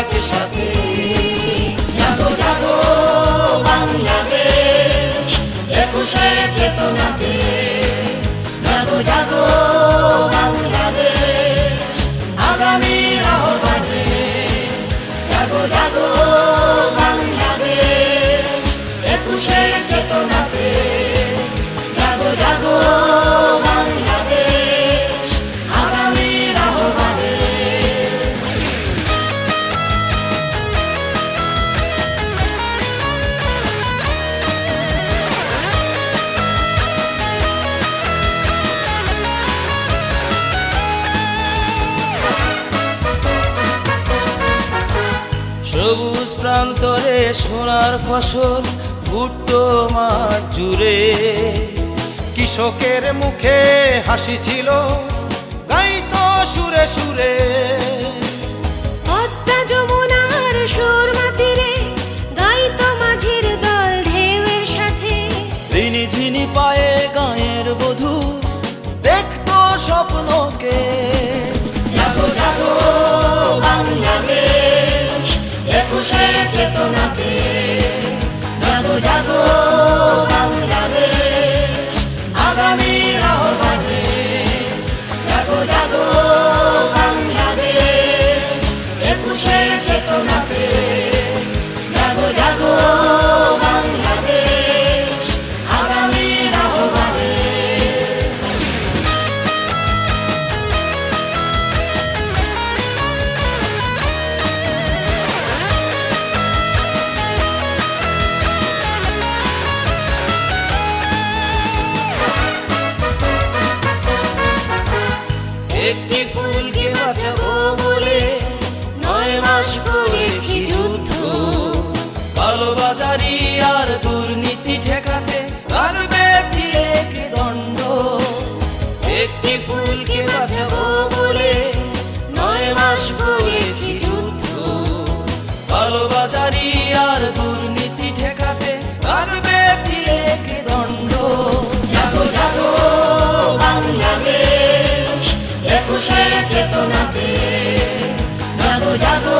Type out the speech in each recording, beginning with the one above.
একসাথে। জাগো জাগো বাংলাদেশ একুশে চেতনাতে। জাগো জাগো সোনার ফসল ঘুরত মাঠ জুড়ে। কৃষকের মুখে হাসি ছিল গাইতো সুরে সুরে। সুরে যমুনার একটি ফুলকে বাঁচাবো বলে নয় মাস করেছি যুদ্ধ। কালোবাজারি আর দুর্নীতি ঠেকাতে পারবে কি দণ্ড? একটি ফুলকে বাঁচাবো চেতনাতে। জাগো জাগো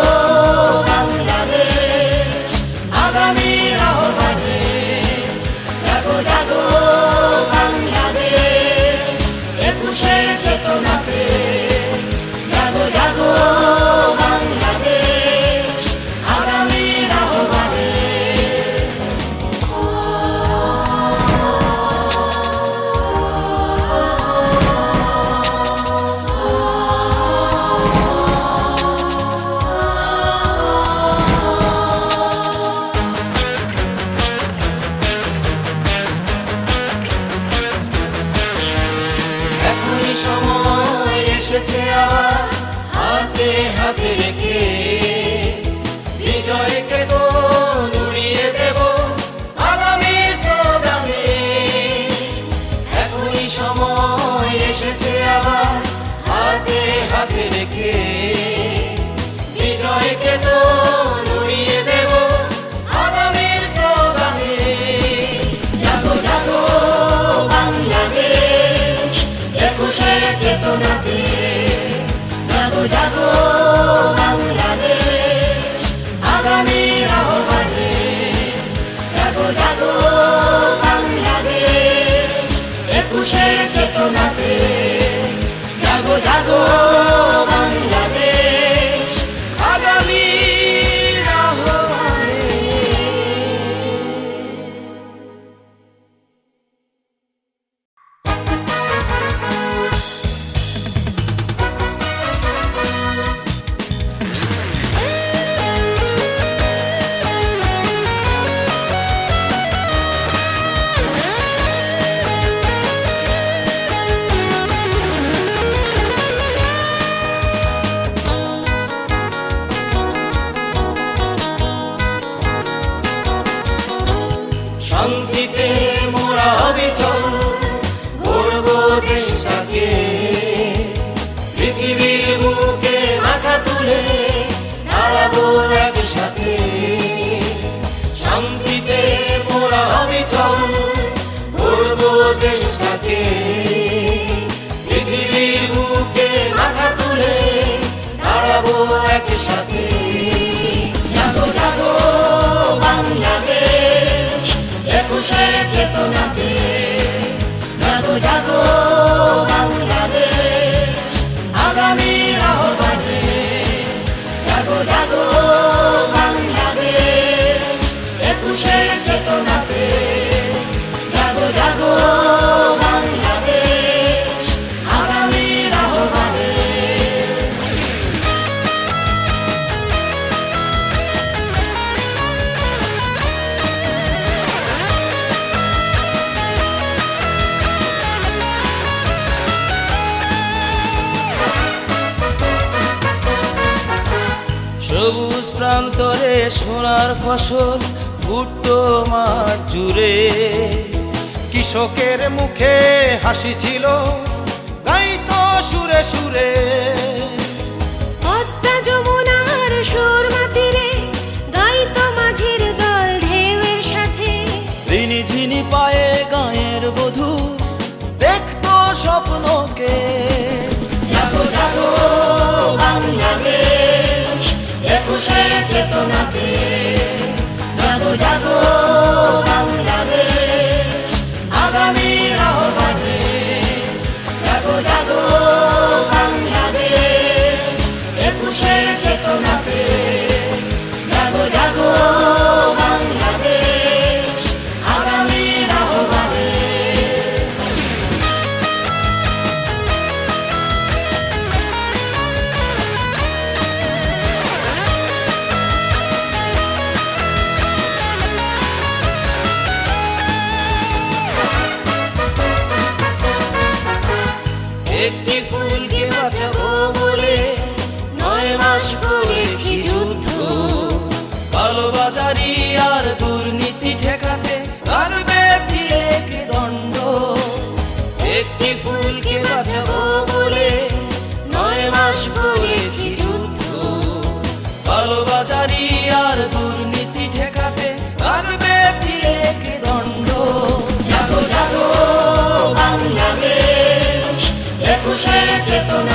que soldado. দেশাকে পৃথিবীর বুকে মাথা তুলে যুগান্তরে সোনার ফসল ভুট্টো মাঠ জুড়ে। কৃষকের মুখে হাসি ছিল সুরে সুরে। যমুনার সুর তীরে Jago, jago. ফুলকে বাঁচাবো বলে নয় মাস করেছি যুদ্ধ। কালোবাজারি আর দুর্নীতি ঠেকাতে পারবে কি দণ্ড। জাগো জাগো, বাংলাদেশ, একুশে চেতনাতে